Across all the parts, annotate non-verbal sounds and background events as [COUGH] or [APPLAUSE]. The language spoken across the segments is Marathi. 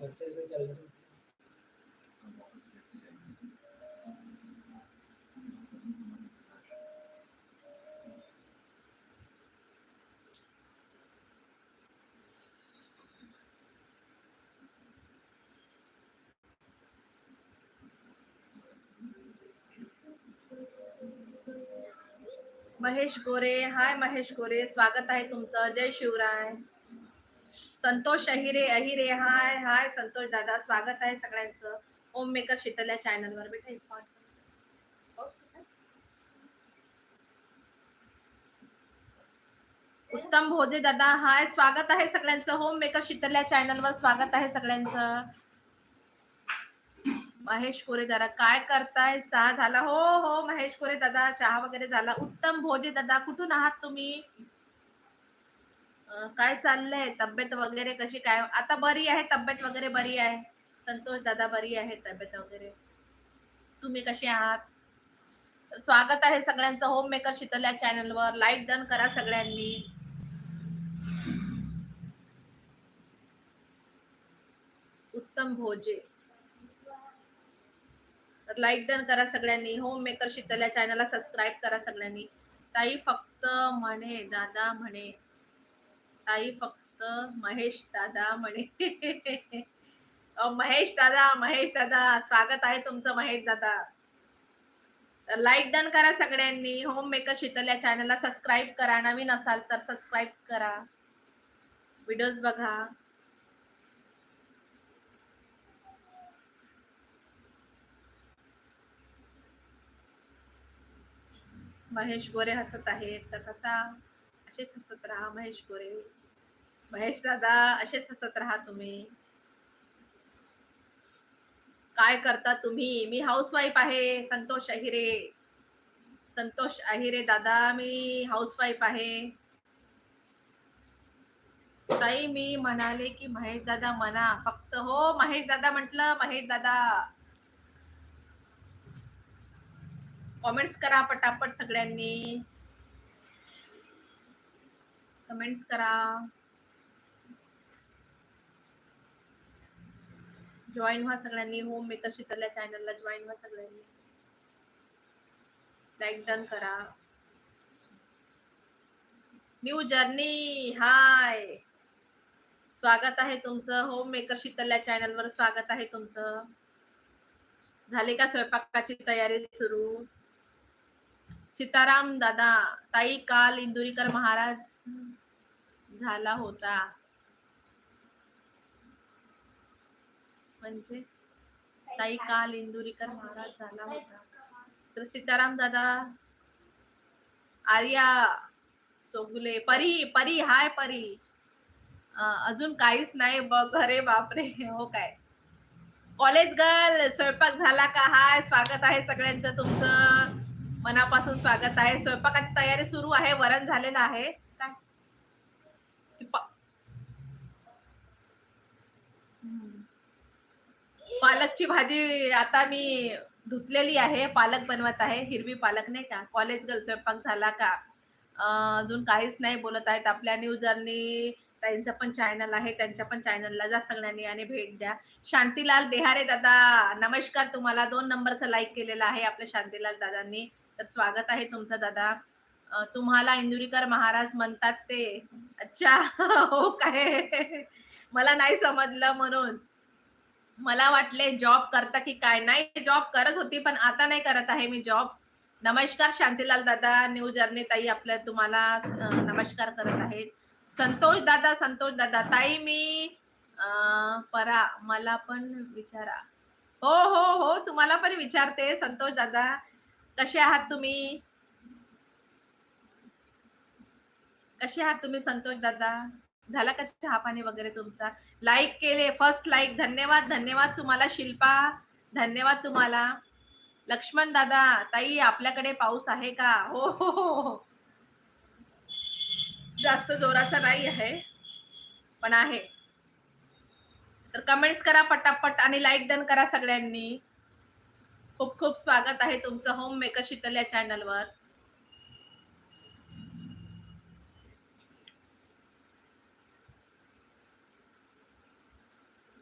परचेस चालू महेश गोरे. हाय महेश गोरे. स्वागत आहे तुमचं. जय शिवराय. संतोष अहिरे अहिरे. हाय हाय संतोष दादा. स्वागत आहे सगळ्यांचं. होम मेकर शीतल या चॅनलवर बेटा एक उत्तम भोजे दादा. हाय स्वागत आहे सगळ्यांचं. होम मेकर शीतल या चॅनलवर स्वागत आहे सगळ्यांचं. महेश कोरे दादा काय करताय? चहा झाला? हो हो महेश कोरे दादा चहा वगैरे झाला. उत्तम भोजे दादा कुठून आहात तुम्ही? काय चाललंय? तब्येत वगैरे कशी? काय? आता बरी आहे तब्येत वगैरे बरी आहे. संतोष दादा बरी आहे तब्येत वगैरे. तुम्ही कसे आहात? स्वागत आहे सगळ्यांचं. होम मेकर शीतल या चॅनलवर लाईक डन करा सगळ्यांनी. उत्तम भोजे. तर लाईक डन करा सगळ्यांनी होम मेकर शितल्या चॅनलला सबस्क्राईब करा सगळ्यांनी. ताई फक्त म्हणे दादा म्हणे. ताई फक्त महेश दादा म्हणे. महेश दादा महेश दादा स्वागत आहे तुमचं महेश दादा. तर लाईक डन करा सगळ्यांनी होम मेकर शीतल या चॅनलला सबस्क्राईब करा नवीन असाल तर सबस्क्राईब करा. व्हिडिओज बघा. महेश गोरे हसत आहेत तर कसा असेच हसत राहा महेश गोरे. महेश दादा असेच हसत राहा तुम्ही. काय करता तुम्ही? मी हाऊसवाईफ आहे संतोष अहिरे. संतोष अहिरे दादा मी हाऊसवाईफ आहे. ताई मी म्हणाले की महेश दादा म्हणा फक्त हो महेश दादा म्हटलं महेश दादा. कमेंट्स करा पटापट सगळ्यांनी. कमेंट्स करा. जॉईन व्हा सगळ्यांनी. होम मेकर शीतल चॅनलला जॉईन व्हा सगळ्यांनी. लाईक डन करा. न्यू जर्नी हाय स्वागत आहे तुमचं. होम मेकर शीतल्या चॅनलवर स्वागत आहे तुमचं. झाले का स्वयंपाकाची तयारी सुरू? सीताराम दादा ताई काल इंदुरीकर महाराज झाला होता. म्हणजे ताई काल इंदुरीकर महाराज झाला होता. तर सीताराम दादा आर्या चोगुले परी परी हाय परी. अजून काहीच नाही बघ अरे बापरे हो काय? कॉलेज गर्ल स्वयंपाक झाला का? हाय स्वागत आहे सगळ्यांचं तुमचं. मनापासून स्वागत आहे. स्वयंपाकाची तयारी सुरू आहे. वरण झालेलं आहे. पालकची भाजी आता मी धुतलेली आहे. पालक बनवत आहे. हिरवी पालक नाही का? कॉलेज गर्ल स्वयंपाक झाला का? अजून काहीच नाही बोलत आहेत. आपल्या न्यूजरनी त्यांचं पण चॅनल आहे. त्यांच्या पण चॅनलला जा सगळ्यांनी आणि भेट द्या. शांतीलाल देहारे दादा नमस्कार तुम्हाला. दोन नंबरचं लाईक केलेलं आहे आपल्या शांतीलाल दादांनी. तर स्वागत आहे तुमचं दादा. तुम्हाला इंदुरीकर महाराज म्हणतात ते. अच्छा [LAUGHS] हो काय? मला नाही समजलं म्हणून. मला वाटले जॉब करता की काय? नाही जॉब करत होती पण आता नाही करत आहे मी जॉब नमस्कार शांतीलाल दादा न्यू जर्नी ताई आपल्या तुम्हाला नमस्कार करत आहेत संतोष दादा संतोष दादा. ताई मी परा मला पण विचारा. हो हो हो तुम्हाला पण विचारते संतोष दादा. कसे आहात तुम्ही? कसे आहात तुम्ही संतोष दादा? झाला का चहा पाणी वगैरे तुमचा? लाईक केले फर्स्ट लाईक धन्यवाद धन्यवाद तुम्हाला शिल्पा. धन्यवाद तुम्हाला. लक्ष्मण दादा ताई आपल्याकडे पाऊस आहे का? हो हो हो हो. जास्त जोराचा नाही आहे पण आहे. तर कमेंट्स करा पटापट आणि लाईक डन करा सगळ्यांनी. खूप खूप स्वागत आहे तुमचं होम मेकर शीतल या चॅनलवर.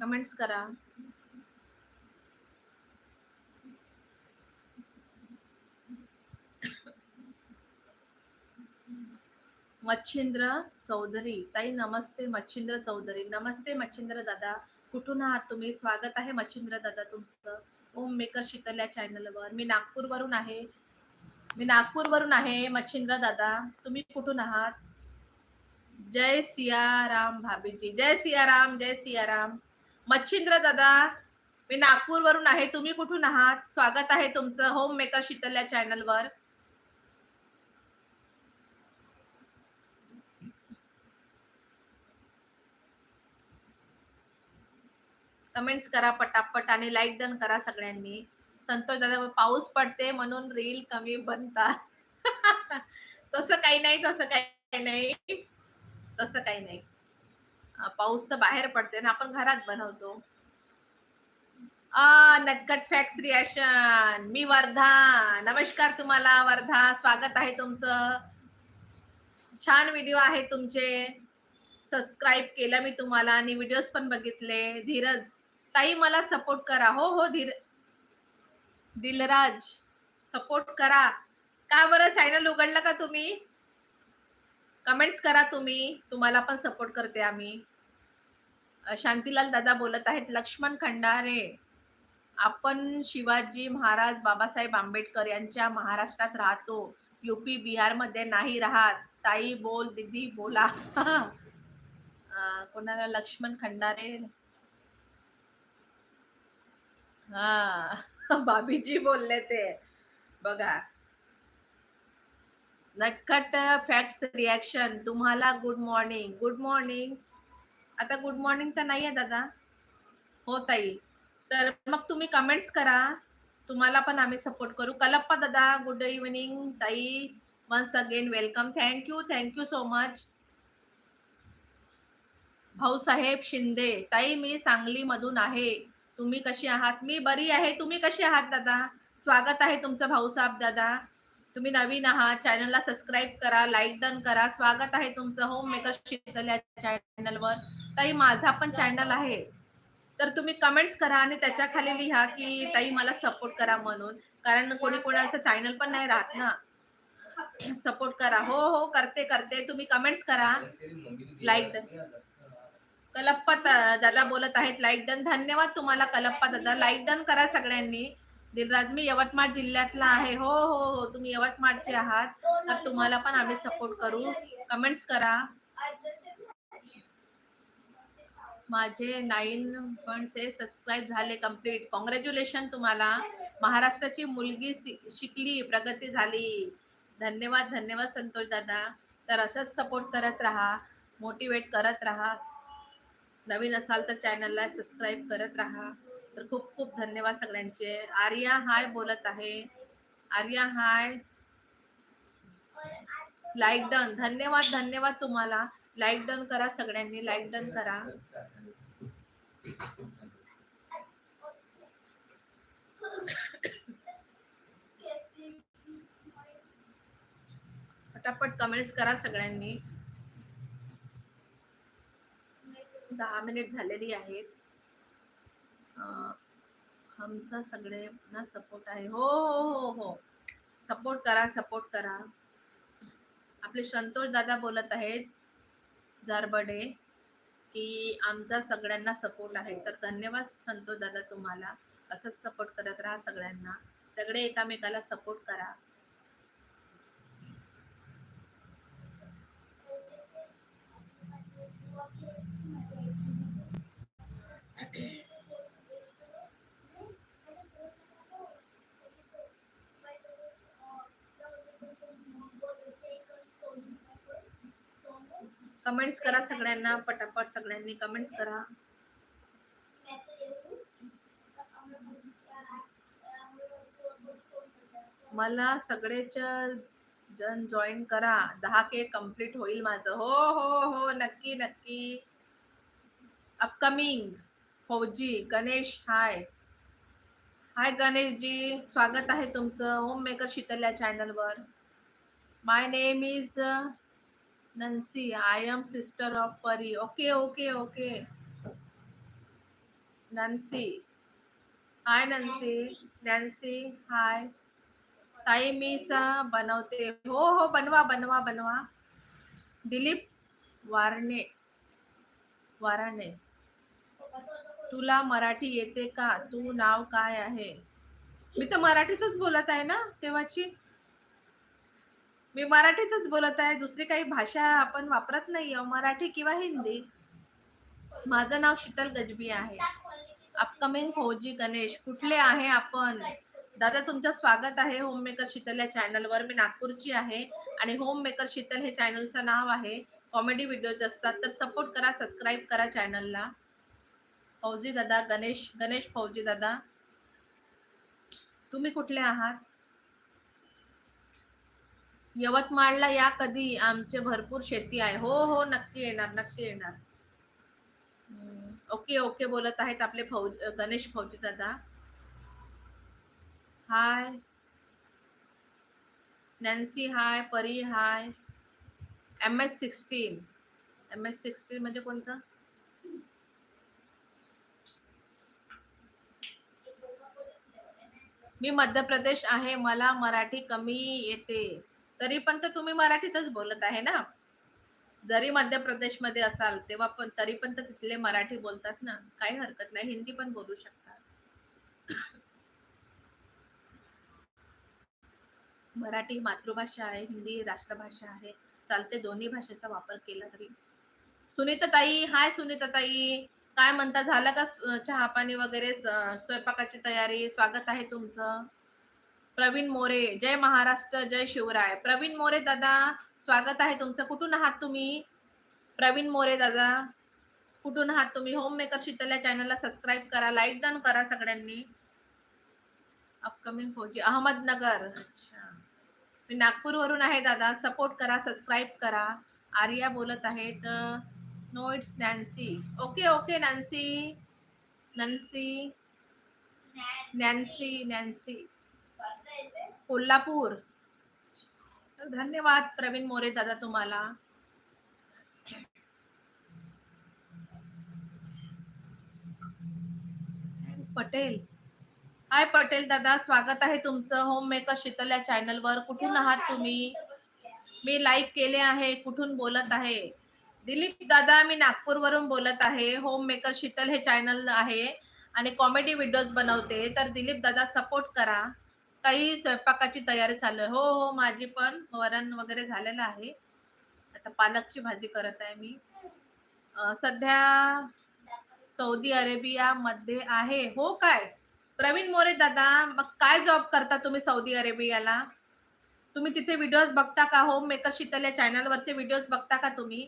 कमेंट्स करा. मच्छिंद्र चौधरी. ताई नमस्ते मच्छिंद्र चौधरी. नमस्ते मच्छिंद्र दादा. कुठून आहात तुम्ही? स्वागत आहे मच्छिंद्र दादा तुमचं. होम मेकर शीतल या चॅनलवर. मी नागपूरवरून आहे. मी नागपूरवरून आहे मच्छिंद्र दादा. तुम्ही कुठून आहात? जय सियाराम भाभीजी. जय सियाराम जय सियाराम. मच्छिंद्र दादा मी नागपूरवरून आहे. तुम्ही कुठून आहात? स्वागत आहे तुमचं होम मेकर शीतल या चॅनलवर. कमेंट्स करा पटापट आणि लाईक डन करा सगळ्यांनी. संतोष दादा पाऊस पडते म्हणून रील कमी बनतात. [LAUGHS] तसं काही नाही तसं काही नाही. तसं काही नाही. पाऊस तर बाहेर पडते ना आपण घरात बनवतो. नटकट फॅक्स रिॲक्शन मी वर्धा. नमस्कार तुम्हाला वर्धा. स्वागत आहे तुमचं. छान व्हिडिओ आहे तुमचे. सबस्क्राईब केलं मी तुम्हाला आणि व्हिडिओज पण बघितले. धीरज. ताई मला सपोर्ट करा. हो हो धीर दिलराज सपोर्ट करा. का बरं चॅनल उघडलं का तुम्ही? कमेंट्स करा तुम्ही. तुम्हाला पण सपोर्ट करते आम्ही. शांतीलाल दादा बोलत आहेत लक्ष्मण खंडारे. आपण शिवाजी महाराज बाबासाहेब आंबेडकर यांच्या महाराष्ट्रात राहतो. युपी बिहारमध्ये नाही राहत. ताई बोल दीदी बोला. [LAUGHS] कोणाला लक्ष्मण खंडारे? हा भाभीजी बोलले ते. बघा. नटखट फॅक्ट्स रिॲक्शन तुम्हाला गुड मॉर्निंग गुड मॉर्निंग आता गुड मॉर्निंग तर नाही आहे दादा. हो ताई. तर मग तुम्ही कमेंट्स करा. तुम्हाला पण आम्ही सपोर्ट करू. कलप्पा दादा गुड इव्हनिंग ताई once again welcome thank you thank you so much Bhausaheb Shinde. ताई मी सांगलीमधून आहे. तुम्ही कशी आहात? मी बरी आहे. तुम्ही कशी आहात दादा? स्वागत आहे तुमचं भाऊसाहेब दादा. तुम्ही नवीन आहात. चॅनलला सबस्क्राईब करा लाईक डन करा. स्वागत आहे तुमचं होम मेकर शीतल या चॅनलवर. ताई माझा पण चॅनल आहे. तर तुम्ही कमेंट्स करा आणि त्याच्याखाली लिहा की ताई मला सपोर्ट करा म्हणून. कारण कोणी कोणाचं चॅनल पण नाही राहत ना. सपोर्ट करा. हो हो करते करते. तुम्ही कमेंट्स करा. लाईक डन कलप्पा दादा बोलत आहेत. लाईक डन धन्यवाद तुम्हाला कलप्पा दादा. लाईक डन करा सगळ्यांनी. दिलराज मी यवतमाळ जिल्ह्यातला आहे. हो हो हो. तुम्ही यवतमाळचे आहात. तर तुम्हाला पण आम्ही सपोर्ट करू. कमेंट्स करा. माझे नाईन पॉईंटचे सबस्क्राईब झाले कंप्लीट कॉंग्रॅच्युलेशन तुम्हाला. महाराष्ट्राची मुलगी शिकली प्रगती झाली. धन्यवाद धन्यवाद संतोष दादा. तर असंच सपोर्ट करत राहा. मोटिवेट करत राहा. नवीन असाल तर चॅनलला सबस्क्राईब करत राहा. तर खूप खूप धन्यवाद सगळ्यांचे. आर्या हाय बोलत आहे. आर्या हाय. लाईक डन धन्यवाद धन्यवाद तुम्हाला. लाईक डन करा सगळ्यांनी. लाईक डन करा. पटापट कमेंट्स करा सगळ्यांनी. दहा मिनिट झालेली आहेत. आमचा सगळ्यांना सपोर्ट आहे. हो हो हो हो. सपोर्ट करा सपोर्ट करा. आपले संतोष दादा बोलत आहेत जारबडे की आमचा सगळ्यांना सपोर्ट आहे. तर धन्यवाद संतोष दादा तुम्हाला. असंच सपोर्ट करत राहा सगळ्यांना. सगळे एकामेकाला सपोर्ट करा. कमेंट्स करा सगळ्यांना पटापट सगळ्यांनी कमेंट्स करा. मला सगळेच्या जण जॉईन करा. दहा के कंप्लीट होईल माझं. हो हो हो नक्की नक्की. अपकमिंग फौजी गणेश हाय हाय गणेश जी स्वागत आहे तुमचं. होम मेकर शीतल्या चॅनलवर my name is Nancy I am sister of Pari okay okay okay Nancy hi Nancy Nancy hi ताई मीच बनवते हो हो बनवा बनवा बनवा दिलीप वारणे वाराणे तुला मराठी येते का? तू नाव काय आहे? मी तर मराठीतच बोलत आहे ना तेव्हाची? मी मराठीतच बोलत आहे दुसरी काही भाषा आपण वापरत नाही मराठी किंवा हिंदी. माझं नाव शीतल गजबी आहे. अपकमिंग फौजी गणेश कुठले आहे आपण? दादा तुमचं स्वागत आहे होम मेकर शीतल या चॅनलवर मी नागपूरची आहे आणि होम मेकर शीतल हे चॅनलचं नाव आहे. कॉमेडी व्हिडिओज असतात तर सपोर्ट करा सबस्क्राईब करा चॅनलला फौजी दादा गणेश गणेश फौजी दादा. तुम्ही कुठले आहात? यवतमाळला या कधी? आमचे भरपूर शेती आहे. हो हो नक्की येणार नक्की येणार. ओके ओके बोलत आहेत आपले फौज गणेश फौजी दादा. Hi. Nancy hi Pari hi. M S sixteen. M S sixteen म्हणजे कोणतं? मी मध्य प्रदेश आहे. मला मराठी कमी येते. तरी पण तर तुम्ही मराठीतच बोलत आहे ना? जरी मध्य प्रदेशमध्ये असाल तेव्हा पण तरी पण तर तिथले मराठी बोलतात ना? काही हरकत नाही हिंदी पण बोलू शकतात. मराठी मातृभाषा आहे हिंदी राष्ट्रभाषा आहे. चालते दोन्ही भाषेचा वापर केला तरी. सुनीता ताई हाय सुनीता ताई काय म्हणता झालं का चहा पाणी वगैरे स्वयंपाकाची तयारी? स्वागत आहे तुमचं. प्रवीण मोरे जय महाराष्ट्र जय शिवराय. प्रवीण मोरे दादा स्वागत आहे तुमचं. कुठून आहात तुम्ही? प्रवीण मोरे दादा कुठून आहात तुम्ही? होम मेकर शीतल या चॅनलला सबस्क्राईब करा लाईक डन करा सगळ्यांनी. अपकमिंग फौजी अहमदनगर. अच्छा. मी नागपूरवरून आहे दादा. सपोर्ट करा सबस्क्राईब करा. आर्या बोलत आहेत no it's Nancy okay okay Nancy Nancy Nancy Nancy Kolhapur. धन्यवाद प्रवीण मोरे दादा तुम्हाला. पटेल. हाय पटेल दादा स्वागत आहे तुमचं. होम मेकर शीतल या चॅनलवर कुठून आहात तुम्ही? मी लाईक केले आहे. कुठून बोलत आहे? दिलीप दादा मी नागपूरवरून बोलत आहे. होम मेकर शीतल हे चॅनल आहे. आणि कॉमेडी व्हिडिओज बनवते. तर दिलीप दादा सपोर्ट करा. काही स्वयंपाकाची तयारी चालू आहे. हो हो माझी पण वरण वगैरे झालेलं आहे. आता पालकची भाजी करत आहे मी. सध्या सौदी अरेबियामध्ये आहे. हो काय? प्रवीण मोरे दादा मग काय जॉब करता तुम्ही सौदी अरेबियाला? तुम्ही तिथे व्हिडिओज बघता का? होम मेकर शीतल या चॅनलवरचे व्हिडिओज बघता का तुम्ही?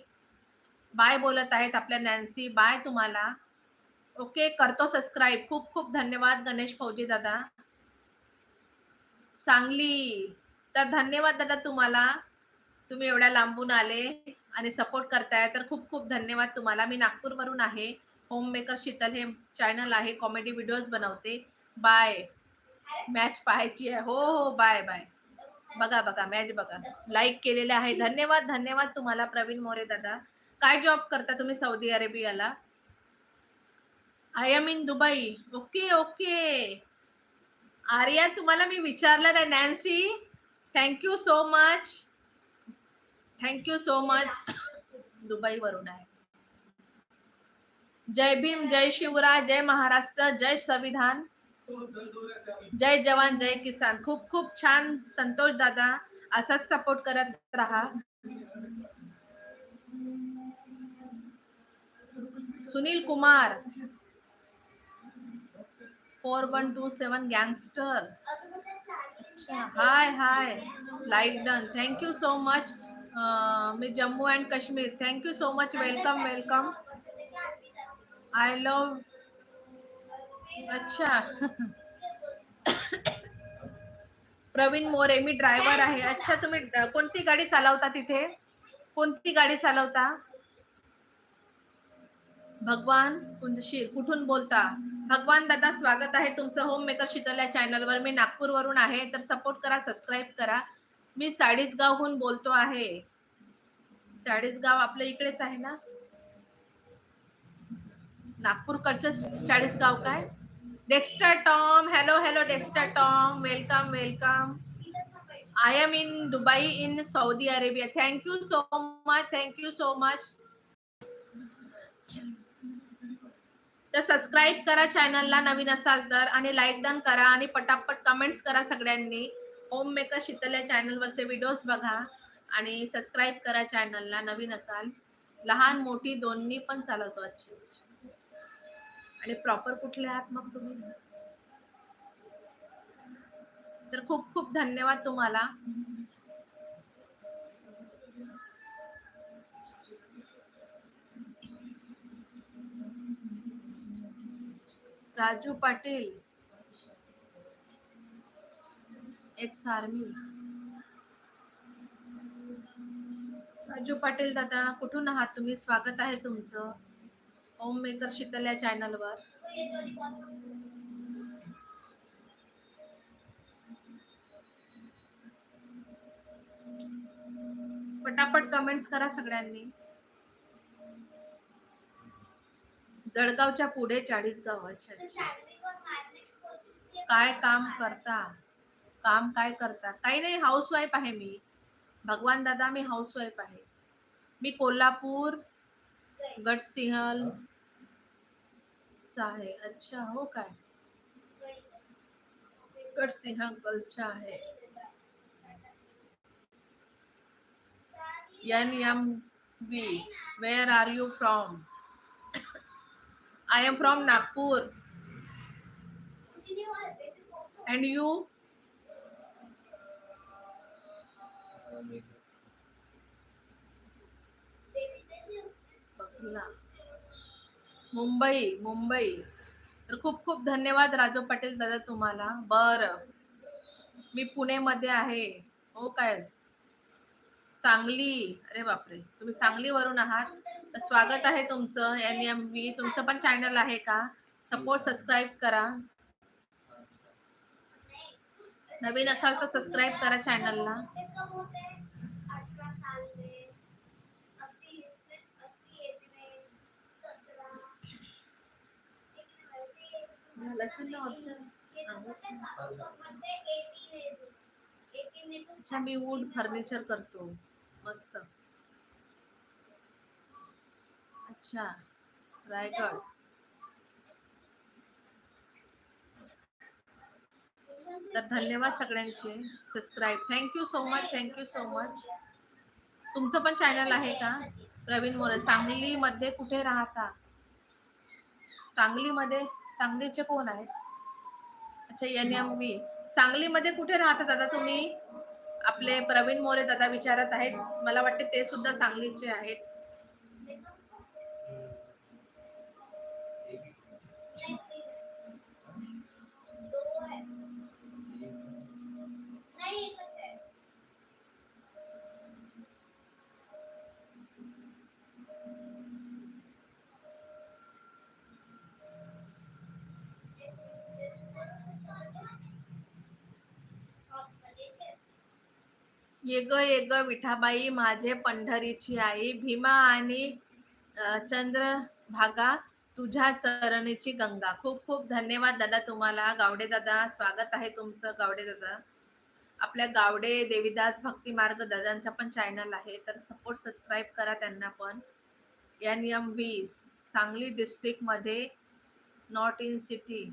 बाय बोलत आहेत आपल्या नॅन्सी बाय तुम्हाला. ओके करतो सबस्क्राईब खूप खूप धन्यवाद गणेश फौजी दादा. सांगली. तर धन्यवाद दादा तुम्हाला. तुम्ही एवढ्या लांबून आले आणि सपोर्ट करताय. तर खूप खूप धन्यवाद तुम्हाला. मी नागपूरवरून आहे. होम मेकर शीतल हे चॅनल आहे. कॉमेडी व्हिडिओज बनवते. बाय मॅच पाहायची आहे. हो हो बाय बाय बघा बघा मॅच बघा. लाईक केलेले आहे. धन्यवाद धन्यवाद तुम्हाला प्रवीण मोरे दादा. काय जॉब करता तुम्ही Saudi अरेबियाला I am in Dubai okay okay Aryan तुम्हाला मी विचारलं नाही Nancy thank you so much thank you so much दुबईवरून आहे. जय भीम जय शिवराय जय महाराष्ट्र जय संविधान. जय जवान जय किसान. खूप खूप छान संतोष दादा असाच सपोर्ट करत राहा. Sunil Kumar four one two seven gangster. Hi hi. Like done thank you so much me Jammu and Kashmir. Thank you so much welcome welcome I love अच्छा. प्रवीण मोरे मी ड्रायव्हर आहे. अच्छा तुम्ही कोणती गाडी चालवता तिथे? कोणती गाडी चालवता? भगवान कुंदशीर कुठून बोलता? भगवान दादा स्वागत आहे तुमचं होम मेकर शीतल या चॅनलवर मी नागपूरवरून आहे. तर सपोर्ट करा सबस्क्राईब करा. मी चाळीसगावहून बोलतो आहे. चाळीसगाव आपल्या इकडेच आहे ना? नागपूरकडचं चाळीसगाव काय? Dexter Tom hello hello Dexter Tom welcome welcome I am in Dubai in Saudi Arabia thank you so much thank you so much तर सबस्क्राईब करा चॅनलला नवीन असाल तर आणि लाईक डन करा आणि पटापट कमेंट्स करा सगळ्यांनी. होम मेकर शीतल या चॅनलवरचे व्हिडिओज बघा आणि सबस्क्राईब करा चॅनलला नवीन असाल. लहान मोठी दोन्ही पण चालवतो अच्छे आणि प्रॉपर कुठले आहात मग तुम्ही? तर खूप खूप धन्यवाद तुम्हाला. राजू पाटील. एक्स आर्मी राजू पाटील दादा कुठून आहात तुम्ही? स्वागत आहे तुमचं. होम मेकर शीतल या चॅनलवर पटापट कमेंट्स करा सगळ्यांनी. जळगावच्या पुढे चाळीसगाव अच्छा अच्छा. काय काम करता? काम काय करता? काही नाही हाऊसवाईफ आहे मी. भगवान दादा मी हाऊसवाईफ आहे. मी कोल्हापूर गडसिंहल चा आहे. अच्छा हो काय? गडसिंहगलचा आहे. N M B where are you from I am from Nagpur and you Mumbai Mumbai. तर खूप खूप धन्यवाद राजू पाटील दादा तुम्हाला. बर. मी पुणेमध्ये आहे. हो काय? सांगली. अरे बापरे. तुम्ही सांगलीवरून आहात? स्वागत आहे तुमचं. एन एम व्ही तुमचं पण चॅनल आहे का? सपोर्ट सबस्क्राईब करा. नवीन असाल तर सबस्क्राईब करा चॅनलला अच्छा मी वूड फर्निचर करतो. मस्त. अच्छा. रायगड तर धन्यवाद सगळ्यांचे. Subscribe thank you so much thank you so much तुमचं पण चॅनल आहे का? प्रवीण मोरे सांगलीमध्ये कुठे राहता? सांगलीमध्ये? सांगलीचे कोण आहेत? अच्छा एन एम व्ही सांगलीमध्ये कुठे राहता दादा तुम्ही? आपले प्रवीण मोरे दादा विचारत आहेत. मला वाटते ते सुद्धा सांगलीचे आहेत. ये ग ये ग विठाबाई माझे पंढरीची आई भीमा आणि चंद्रभागा तुझ्या चरणीची गंगा. खूप खूप धन्यवाद दादा तुम्हाला. गावडे दादा स्वागत आहे तुमचं. गावडे दादा. आपल्या गावडे देवीदास भक्ती मार्ग दादांचा पण चॅनल आहे. तर सपोर्ट सबस्क्राईब करा त्यांना पण. एन एम व्ही सांगली डिस्ट्रिक्टमध्ये नॉट इन सिटी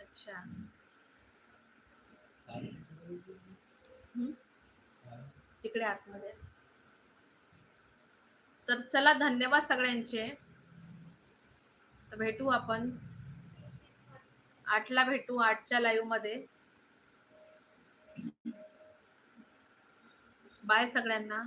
अच्छा. तिकडे आतमध्ये. तर चला धन्यवाद सगळ्यांचे. तर भेटू आपण. आठला भेटू आठच्या लाईव्हमध्ये. बाय सगळ्यांना.